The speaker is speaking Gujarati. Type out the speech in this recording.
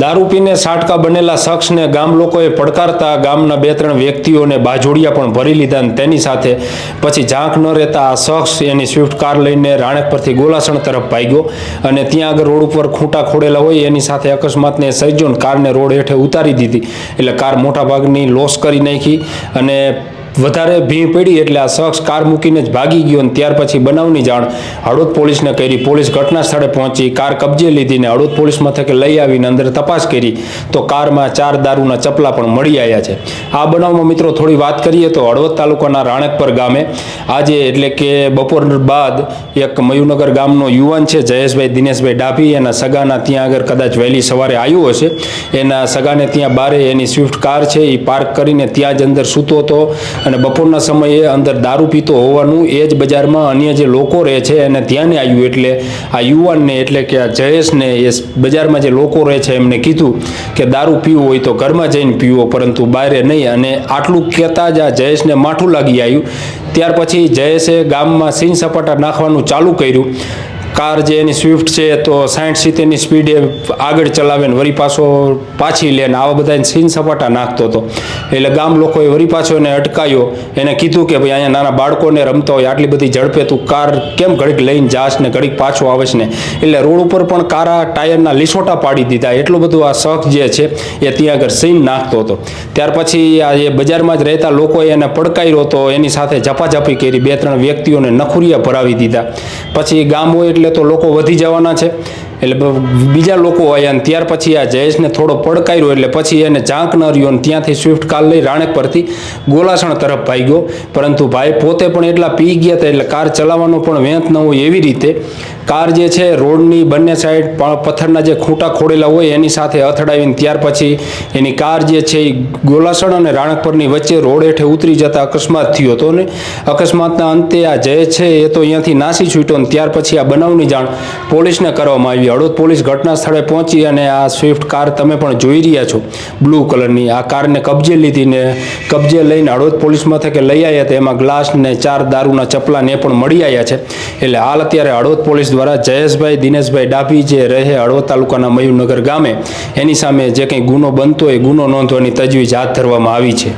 દારૂ પીને સાટકા બનેલા શખ્સને ગામ લોકોએ પડકારતા ગામના બે ત્રણ વ્યક્તિઓને બાજોડિયા પણ ભરી લીધા અને તેની સાથે પછી ઝાંક ન રહેતા આ શખ્સ એની સ્વિફ્ટ કાર લઈને રાણેક પરથી ગોલાસણ તરફ ભાગ્યો અને ત્યાં આગળ રોડ ઉપર ખૂંટા ખોડેલા હોય એની સાથે અકસ્માતને સર્જ્યો કારને રોડ હેઠે ઉતારી દીધી. એટલે કાર મોટા ભાગની લોસ કરી નાખી અને વધારે ભીણ પડી એટલે આ શખ્સ કાર મૂકીને જ ભાગી ગયો અને ત્યાર પછી બનાવની જાણ હળવદ પોલીસને કરી. પોલીસ ઘટના સ્થળે પહોંચી, કાર કબજે લીધીને હળવદ પોલીસ મથકે લઈ આવીને અંદર તપાસ કરી. તો કારમાં ચાર દારૂના ચપલા પણ મળી આવ્યા છે. આ બનાવમાં મિત્રો થોડી વાત કરીએ તો હળવદ તાલુકાના રાણકપર ગામે આજે એટલે કે બપોર બાદ એક મયુનગર ગામનો યુવાન છે જયેશભાઈ દિનેશભાઈ ડાભી. એના સગાના ત્યાં આગળ કદાચ વહેલી સવારે આવ્યો હશે. એના સગાને ત્યાં બારે એની સ્વિફ્ટ કાર છે એ પાર્ક કરીને ત્યાં જ અંદર સૂતો હતો. અને બપોરના સમયે અંદર દારૂ પીતો હોવાનું એ જ બજારમાં અન્ય જે લોકો રહે છે એને ધ્યાને આવ્યું એટલે આ યુવાનને એટલે કે આ જયેશને એ બજારમાં જે લોકો રહે છે એમને કીધું કે દારૂ પીવું હોય તો ઘરમાં જઈને પીવો, પરંતુ બહારે નહીં. અને આટલું કહેતા જ આ જયેશને માઠું લાગી આવ્યું. ત્યાર પછી જયેશે ગામમાં સીન સપાટા નાખવાનું ચાલુ કર્યું. કાર જે એની સ્વિફ્ટ છે, તો સાઠ સિત્તેરની સ્પીડે આગળ ચલાવે ને વળી પાછો પાછી લે ને આવા બધા સીન સપાટા નાખતો હતો. એટલે ગામ લોકોએ વળી પાછો એને અટકાયો. એને કીધું કે ભાઈ અહીંયા નાના બાળકોને રમતા હોય, આટલી બધી ઝડપે તું કાર કેમ ઘડીક લઈને જાશ ને ઘડીક પાછો આવેશ ને? એટલે રોડ ઉપર પણ કારા ટાયરના લીસોટા પાડી દીધા. એટલું બધું આ શખ જે છે, એ ત્યાં આગળ સીન નાખતો હતો. ત્યાર પછી આ જે બજારમાં જ રહેતા લોકોએ એને પડકાર્યો તો એની સાથે ઝપાઝપી કરી, બે ત્રણ વ્યક્તિઓને નખુરિયા ભરાવી દીધા. પછી ગામ હોય એટલે તો લોકો વધી જવાના છે. એટલે બીજા લોકો આવ્યા અને ત્યાર પછી આ જયેશને થોડો પડકાર્યો એટલે પછી એને ઝાંક ન રહ્યો અને ત્યાંથી સ્વિફ્ટ કાર લઈ રાણેક પરથી ગોલાસણ તરફ ભાગ્યો. પરંતુ ભાઈ પોતે પણ એટલા પી ગયા હતા એટલે કાર ચલાવવાનો પણ વેંત ન હોય એવી રીતે કાર જે છે રોડની બંને સાઈડ પથ્થરના જે ખૂંટા ખોડેલા હોય એની સાથે અથડાવીને ત્યાર પછી એની કાર જે છે એ ગોલાસણ અને રાણકપરની વચ્ચે રોડ હેઠે ઉતરી જતા અકસ્માત થયો હતો ને અકસ્માતના અંતે આ જય છે એ તો અહીંયાથી નાસી છૂટ્યો અને ત્યાર પછી આ બનાવની જાણ પોલીસને કરવામાં આવી. હળવદ પોલીસ ઘટના સ્થળે પહોંચી અને આ સ્વિફ્ટ કાર તમે પણ જોઈ રહ્યા છો. બ્લુ કલરની આ કારને કબજે લીધીને કબજે લઈને હળવદ પોલીસ મથકે લઈ આવ્યા હતા. એમાં ગ્લાસ ને ચાર દારૂના ચપલા ને પણ મળી આવ્યા છે. એટલે હાલ અત્યારે હળવદ પોલીસ દ્વારા જયેશભાઈ, દિનેશભાઈ ડાભી જે રહે હળવદ તાલુકાના મયુરનગર ગામે, એની સામે જે કંઈ ગુનો બનતો હોય ગુનો નોંધવાની તજવીજ હાથ ધરવામાં આવી છે.